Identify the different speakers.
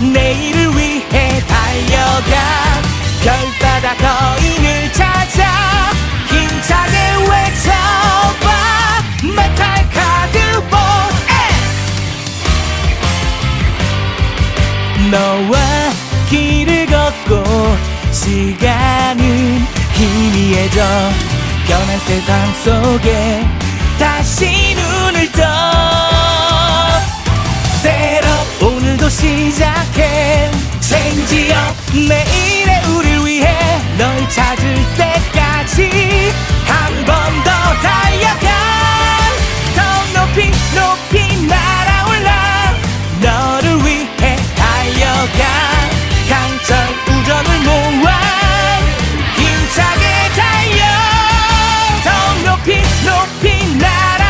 Speaker 1: 내일을 위해 달려가 별바다 거인을 찾아 힘차게 외쳐봐. 메탈 카드볼 S. 너와 길을 걷고 시간은 희미해져 변한 세상 속에 다시 오늘도 시작해. up 매일